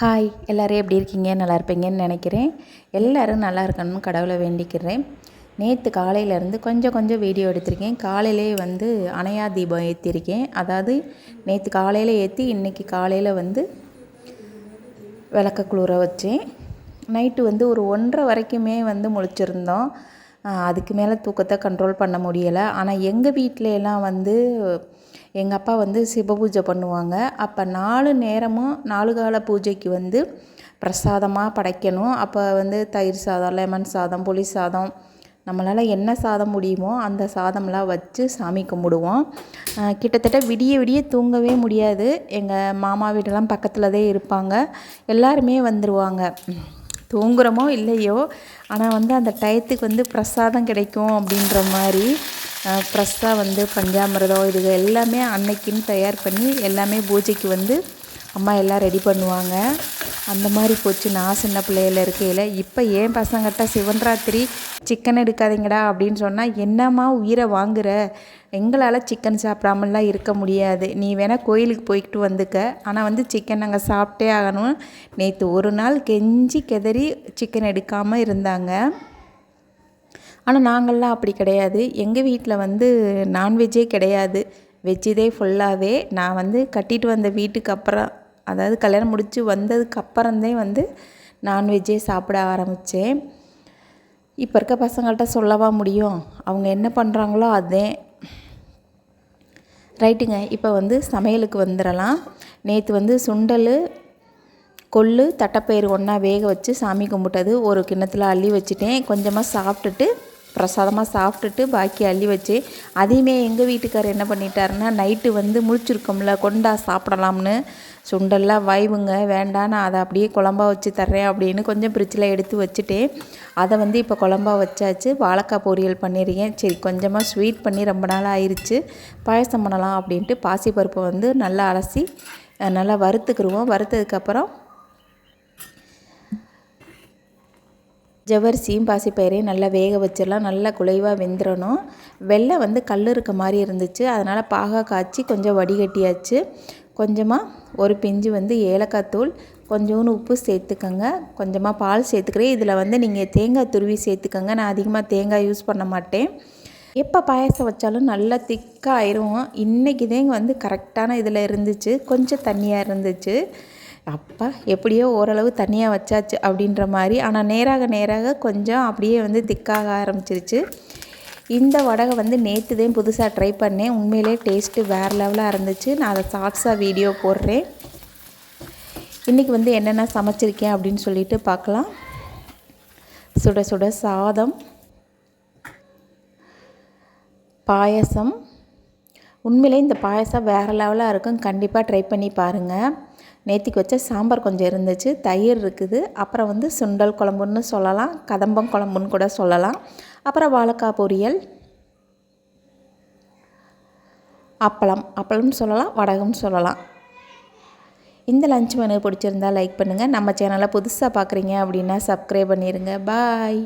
Hi எல்லோரும் எப்படி இருக்கீங்க? நல்லா இருப்பீங்கன்னு நினைக்கிறேன். எல்லோரும் நல்லா இருக்கணும்னு கடவுளை வேண்டிக்கிறேன். நேற்று காலையிலேருந்து கொஞ்சம் கொஞ்சம் வீடியோ எடுத்திருக்கேன். காலையிலே வந்து அணையா தீபம் ஏற்றிருக்கேன் அதாவது நேற்று காலையில் ஏற்றி இன்றைக்கி காலையில் வந்து விளக்க குளிர வச்சேன். நைட்டு வந்து ஒரு ஒன்றரை வரைக்குமே வந்து முழிச்சிருந்தோம். அதுக்கு மேலே தூக்கத்தை கண்ட்ரோல் பண்ண முடியலை. ஆனால் எங்கள் வீட்டிலலாம் வந்து எங்கள் அப்பா வந்து சிவ பூஜை பண்ணுவாங்க. அப்போ நாலு நேரமும் நாலு கால பூஜைக்கு வந்து பிரசாதமாக படைக்கணும். அப்போ வந்து தயிர் சாதம் லெமன் சாதம் புளி சாதம் நம்மளால் என்ன சாதம் முடியுமோ அந்த சாதம்லாம் வச்சு சாமி கும்பிடுவோம். கிட்டத்தட்ட விடிய விடிய தூங்கவே முடியாது. எங்கள் மாமா வீடெல்லாம் பக்கத்தில் தான் இருப்பாங்க. எல்லாருமே வந்துடுவாங்க தூங்குகிறோமோ இல்லையோ ஆனால் வந்து அந்த டயத்துக்கு வந்து பிரசாதம் கிடைக்கும் அப்படின்ற மாதிரி ஃப்ரெஷ்ஷாக வந்து பஞ்சாமிரதம் இது எல்லாமே அன்னைக்குன்னு தயார் பண்ணி எல்லாமே பூஜைக்கு வந்து அம்மா எல்லாம் ரெடி பண்ணுவாங்க. அந்த மாதிரி போச்சு. நான் சின்ன பிள்ளையில இருக்கையில். இப்போ ஏன் பசங்கிட்ட சிவன்ராத்திரி சிக்கன் எடுக்காதீங்கடா அப்படின்னு சொன்னால் என்னம்மா உயிரை வாங்குற? எங்களால் சிக்கன் சாப்பிடாமலாம் இருக்க முடியாது. நீ வேணால் கோயிலுக்கு போய்கிட்டு வந்துக்க. ஆனால் வந்து சிக்கன் நாங்கள் சாப்பிட்டே ஆகணும். நேற்று ஒரு நாள் கெஞ்சி கெதறி சிக்கன் எடுக்காமல் இருந்தாங்க. ஆனால் நாங்கள்லாம் அப்படி கிடையாது. எங்கள் வீட்டில் வந்து நான்வெஜ்ஜே கிடையாது. வெஜ்ஜுதே ஃபுல்லாகவே நான் வந்து கட்டிட்டு வந்த வீட்டுக்கு அப்புறம் அதாவது கல்யாணம் முடித்து வந்ததுக்கு அப்புறந்தே வந்து நான்வெஜ்ஜே சாப்பிட ஆரம்பித்தேன் இப்போ இருக்க பசங்கள்கிட்ட சொல்லவா முடியும்? அவங்க என்ன பண்ணுறாங்களோ அதே. ரைட்டுங்க. இப்போ வந்து சமையலுக்கு வந்துடலாம். நேற்று வந்து சுண்டல் கொள்ளு தட்டைப்பயிறு ஒன்றா வேக வச்சு சாமி கும்பிட்டது. ஒரு கிண்ணத்தில் அள்ளி வச்சுட்டேன். கொஞ்சமாக சாப்பிட்டுட்டு பிரசாதமாக சாப்பிட்டுட்டு பாக்கி அள்ளி வச்சு அதையுமே எங்கள் வீட்டுக்கார் என்ன பண்ணிட்டாருன்னா நைட்டு வந்து முழிச்சிருக்கோம்ல கொண்டா சாப்பிடலாம்னு. சுண்டெல்லாம் வைவுங்க வேண்டாம் நான் அதை அப்படியே குழம்பா வச்சு தர்றேன் அப்படின்னு கொஞ்சம் ஃப்ரிட்ஜில் எடுத்து வச்சுட்டேன் அதை வந்து இப்போ குழம்பா வச்சாச்சு. வாழைக்காய் பொரியல் பண்ணியிருக்கேன் சரி கொஞ்சமாக ஸ்வீட் பண்ணி ரொம்ப நாள் ஆயிடுச்சு பாயசம் பண்ணலாம் அப்படின்ட்டு பாசிப்பருப்பை வந்து நல்லா அலசி நல்லா வறுத்துக்கிடுவோம் வறுத்ததுக்கப்புறம் ஜவ்வரிசியும் பாசிப்பயிரையும் நல்லா வேக வச்சிடலாம். நல்லா குலைவாக வெந்துடணும் வெள்ளை வந்து கல் இருக்க மாதிரி இருந்துச்சு. அதனால் பாகா காய்ச்சி கொஞ்சம் வடிகட்டியாச்சு. கொஞ்சமாக ஒரு பிஞ்சு வந்து ஏலக்காய் தூள் கொஞ்சோண்டு உப்பு சேர்த்துக்கோங்க. கொஞ்சமாக பால் சேர்த்துக்கிறேன். இதில் வந்து நீங்கள் தேங்காய் துருவி சேர்த்துக்கோங்க. நான் அதிகமாக தேங்காய் யூஸ் பண்ண மாட்டேன். எப்போ பாயசம் வச்சாலும் நல்லா திக்காக ஆயிரும் இன்றைக்கி தேங்க வந்து கரெக்டான இதில் இருந்துச்சு. கொஞ்சம் தண்ணியாக இருந்துச்சு. அப்பா எப்படியோ ஓரளவு தனியாக வச்சாச்சு அப்படின்ற மாதிரி. ஆனால் நேராக நேராக கொஞ்சம் அப்படியே வந்து திக்காக ஆரம்பிச்சிருச்சு. இந்த வடகை வந்து நேற்று தான் புதுசாக ட்ரை பண்ணேன். உண்மையிலே டேஸ்ட்டு வேறு லெவலாக இருந்துச்சு. நான் அதை ஷார்ட்ஸாக வீடியோ போடுறேன். இன்றைக்கி வந்து என்னென்ன சமைச்சிருக்கேன் அப்படின்னு சொல்லிட்டு பார்க்கலாம். சுட சுட சாதம் பாயசம். உண்மையிலே இந்த பாயசம் வேறு லெவலாக இருக்கும். கண்டிப்பாக ட்ரை பண்ணி பாருங்கள் நேற்றுக்கு வச்ச சாம்பார் கொஞ்சம் இருந்துச்சு தயிர் இருக்குது அப்புறம் வந்து சுண்டல் குழம்புன்னு சொல்லலாம் கதம்பம் குழம்புன்னு கூட சொல்லலாம். அப்புறம் வாழைக்காய் பொரியல் அப்பளம் அப்பளம்னு சொல்லலாம் வடகம்னு சொல்லலாம். இந்த லஞ்ச் மெனு பிடிச்சிருந்தா லைக் பண்ணுங்கள் நம்ம சேனலை புதுசாக பார்க்குறீங்க அப்படின்னா சப்ஸ்கிரைப் பண்ணிடுங்க பாய்